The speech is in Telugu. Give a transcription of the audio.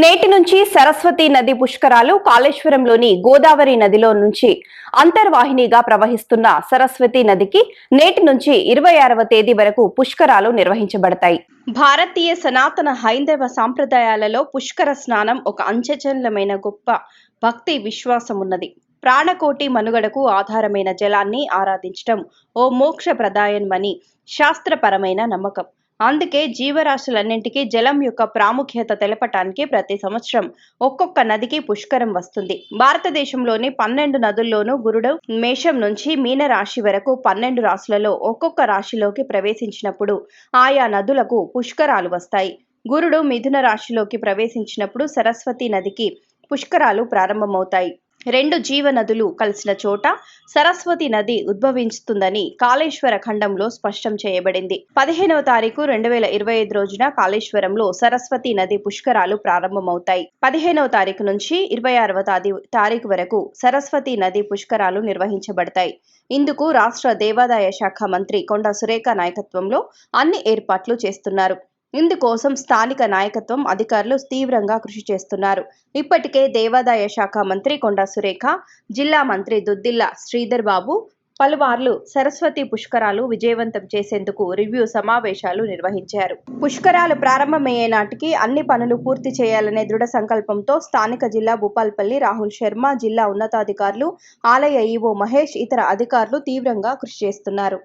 నేటి నుంచి సరస్వతి నది పుష్కరాలు కాళేశ్వరంలోని గోదావరి నదిలో నుంచి అంతర్వాహినిగా ప్రవహిస్తున్న సరస్వతి నదికి నేటి నుంచి ఇరవై ఆరవ తేదీ వరకు పుష్కరాలు నిర్వహించబడతాయి. భారతీయ సనాతన హైందవ సాంప్రదాయాలలో పుష్కర స్నానం ఒక అంచెచలమైన గొప్ప భక్తి విశ్వాసం ఉన్నది ప్రాణకోటి మనుగడకు ఆధారమైన జలాన్ని ఆరాధించటం ఓ మోక్ష ప్రదాయమని శాస్త్రపరమైన నమ్మకం. అందుకే జీవరాశులన్నింటికీ జలం యొక్క ప్రాముఖ్యత తెలపటానికి ప్రతి సంవత్సరం ఒక్కొక్క నదికి పుష్కరం వస్తుంది. భారతదేశంలోని పన్నెండు నదుల్లోనూ గురుడు మేషం నుంచి మీన రాశి వరకు పన్నెండు రాశులలో ఒక్కొక్క రాశిలోకి ప్రవేశించినప్పుడు ఆయా నదులకు పుష్కరాలు వస్తాయి. గురుడు మిథున రాశిలోకి ప్రవేశించినప్పుడు సరస్వతి నదికి పుష్కరాలు ప్రారంభమవుతాయి. రెండు జీవ నదులు కలిసిన చోట సరస్వతి నది ఉద్భవిస్తుందని కాళేశ్వర ఖండంలో స్పష్టం చేయబడింది. పదిహేనవ తారీఖు రెండు వేల ఇరవై ఐదు రోజున కాళేశ్వరంలో సరస్వతి నది పుష్కరాలు ప్రారంభమవుతాయి. పదిహేనవ తారీఖు నుంచి ఇరవై ఆరవ తాది- తారీఖు వరకు సరస్వతి నది పుష్కరాలు నిర్వహించబడతాయి. ఇందుకు రాష్ట్ర దేవాదాయ శాఖ మంత్రి కొండా సురేఖ నాయకత్వంలో అన్ని ఏర్పాట్లు చేస్తున్నారు. ఇందుకోసం స్థానిక నాయకత్వం అధికారులు తీవ్రంగా కృషి చేస్తున్నారు. ఇప్పటికే దేవాదాయ శాఖ మంత్రి కొండా సురేఖ జిల్లా మంత్రి దుద్దిల్ల శ్రీధర్ బాబు పలుమార్లు సరస్వతి పుష్కరాలు విజయవంతం చేసేందుకు రివ్యూ సమావేశాలు నిర్వహించారు. పుష్కరాలు ప్రారంభమయ్యే నాటికి అన్ని పనులు పూర్తి చేయాలనే దృఢ సంకల్పంతో స్థానిక జిల్లా భూపాల్పల్లి రాహుల్ శర్మ జిల్లా ఉన్నతాధికారులు ఆలయ ఈవో మహేష్ ఇతర అధికారులు తీవ్రంగా కృషి చేస్తున్నారు.